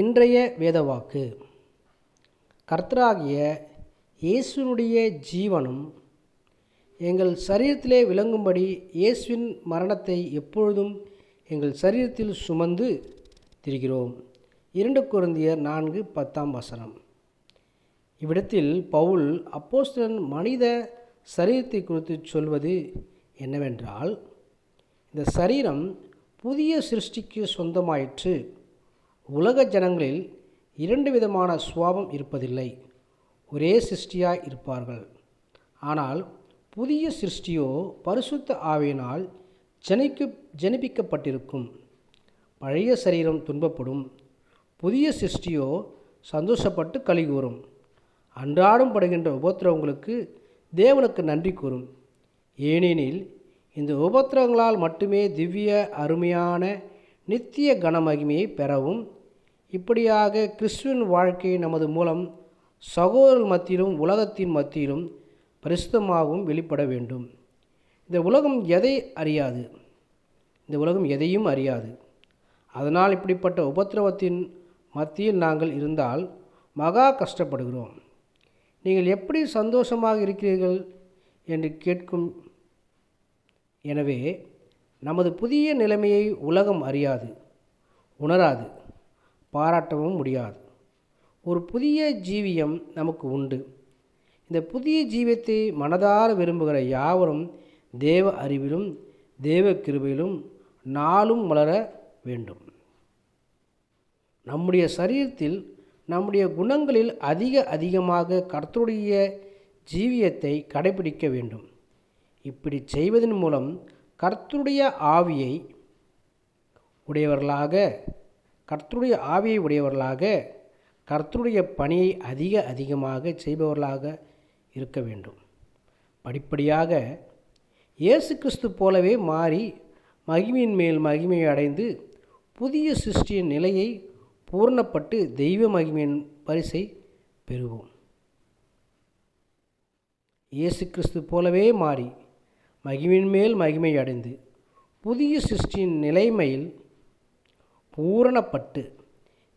இன்றைய வேதவாக்கு. கர்த்தராகிய இயேசுனுடைய ஜீவனும் எங்கள் சரீரத்திலே விளங்கும்படி இயேசுவின் மரணத்தை எப்பொழுதும் எங்கள் சரீரத்தில் சுமந்து திரிகிறோம். இரண்டு குருந்தியர் நான்கு பத்தாம் வசனம். இவ்விடத்தில் பவுல் அப்போஸ்தலன் மனித சரீரத்தை குறித்து சொல்வது என்னவென்றால் இந்த சரீரம் புதிய சிருஷ்டிக்கு சொந்தமாயிற்று. உலக ஜனங்களில் இரண்டு விதமான சுவாபம் இருப்பதில்லை. ஒரே சிருஷ்டியாய் இருப்பார்கள். ஆனால் புதிய சிருஷ்டியோ பரிசுத்த ஆவியினால் ஜனிக்கு ஜனிப்பிக்கப்பட்டிருக்கும். பழைய சரீரம் துன்பப்படும். புதிய சிருஷ்டியோ சந்தோஷப்பட்டு கலிகூறும் அன்றாடம் படுகின்ற உபத்திரவங்களுக்கு தேவனுக்கு நன்றி கூறும். ஏனெனில் இந்த உபத்திரவங்களால் மட்டுமே திவ்ய அருமையான நித்திய கனமகிமையை பெறவும் இப்படியாக கிறிஸ்துவின் வாழ்க்கை நமது மூலம் சகோதரர் மத்தியிலும் உலகத்தின் மத்தியிலும் பரிசுத்தமாகவும் வெளிப்பட வேண்டும். இந்த உலகம் எதை அறியாது? இந்த உலகம் எதையும் அறியாது. அதனால் இப்படிப்பட்ட உபத்திரவத்தின் மத்தியில் நாங்கள் இருந்தால் மகா கஷ்டப்படுகிறோம். நீங்கள் எப்படி சந்தோஷமாக இருக்கிறீர்கள் என்று கேட்கும் எனவே நமது புதிய நிலைமையை உலகம் அறியாது உணராது. பாராட்டவும் முடியாது. ஒரு புதிய ஜீவியம் நமக்கு உண்டு. இந்த புதிய ஜீவியத்தை மனதார விரும்புகிற யாவரும் தேவ அறிவிலும் தேவ கிருபையிலும் நாளும் வளர வேண்டும். நம்முடைய சரீரத்தில் நம்முடைய குணங்களில் அதிக அதிகமாக கர்த்தருடைய ஜீவியத்தை கடைபிடிக்க வேண்டும். இப்படி செய்வதன் மூலம் கர்த்தருடைய ஆவியை உடையவர்களாக கர்த்தருடைய ஆவியை உடையவர்களாக கர்த்தருடைய பணியை அதிக அதிகமாக செய்பவர்களாக இருக்க வேண்டும். படிப்படியாக இயேசு கிறிஸ்து போலவே மாறி மகிமையின் மேல் மகிமையை அடைந்து புதிய சிருஷ்டியின் நிலையை பூர்ணப்பட்டு தெய்வ மகிமையின் பரிசை பெறுவோம். இயேசு கிறிஸ்து போலவே மாறி மகிமின் மேல் மகிமை அடைந்து புதிய சிருஷ்டியின் நிலைமையில் பூரணப்பட்டு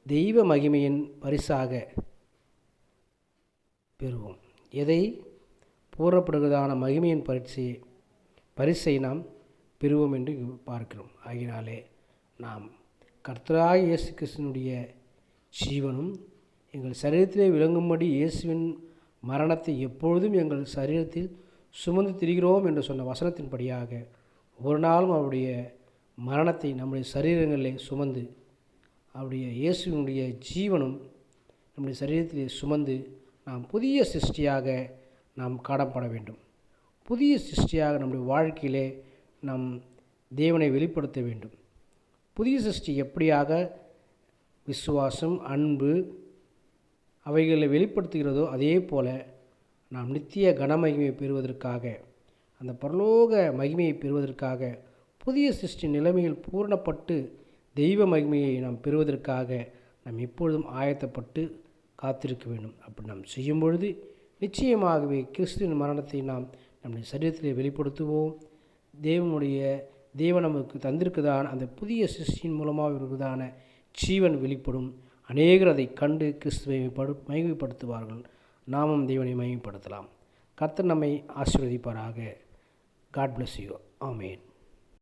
தெய்வ மகிமையின் பரிசாக பெறுவோம். எதை? பூரணப்படுவதான மகிமையின் பரிசை பரிசை நாம் பெறுவோம் என்று பார்க்கிறோம். ஆகினாலே நாம் கர்த்தராக இயேசு கிருஷ்ணனுடைய ஜீவனும் எங்கள் சரீரத்திலே விளங்கும்படி இயேசுவின் மரணத்தை எப்பொழுதும் எங்கள் சரீரத்தில் சுமந்து திரிகிறோம் என்று சொன்ன வசனத்தின்படியாக ஒரு நாளும் அவருடைய மரணத்தை நம்முடைய சரீரங்களிலே சுமந்து அவருடைய இயேசுவினுடைய ஜீவனும் நம்முடைய சரீரத்திலே சுமந்து நாம் புதிய சிருஷ்டியாக நாம் காணப்பட வேண்டும். புதிய சிருஷ்டியாக நம்முடைய வாழ்க்கையிலே நாம் தேவனை வெளிப்படுத்த வேண்டும். புதிய சிருஷ்டி எப்படியாக விசுவாசம் அன்பு அவைகளை வெளிப்படுத்துகிறதோ அதே போல் நாம் நித்திய கனமகிமையை பெறுவதற்காக அந்த பரலோக மகிமையை பெறுவதற்காக புதிய சிருஷ்டி நிலைமையில் பூரணப்பட்டு தெய்வ மகிமையை நாம் பெறுவதற்காக நாம் எப்பொழுதும் ஆயத்தப்பட்டு காத்திருக்க வேண்டும். அப்படி நாம் செய்யும் பொழுது நிச்சயமாகவே கிறிஸ்துவின் மரணத்தை நாம் நம்முடைய சரீரத்திலே வெளிப்படுத்துவோம். தேவனுடைய தேவன் நமக்கு தந்திருக்குதான் அந்த புதிய சிருஷ்டியின் மூலமாக இருக்குதான ஜீவன் வெளிப்படும். அநேகர் அதை கண்டு கிறிஸ்துவை படு மகிமைப்படுத்துவார்கள். நாமும் தேவனை மகிமைப்படுத்தலாம். கர்த்தர் நம்மை ஆசீர்வதிப்பாராக. God bless you amen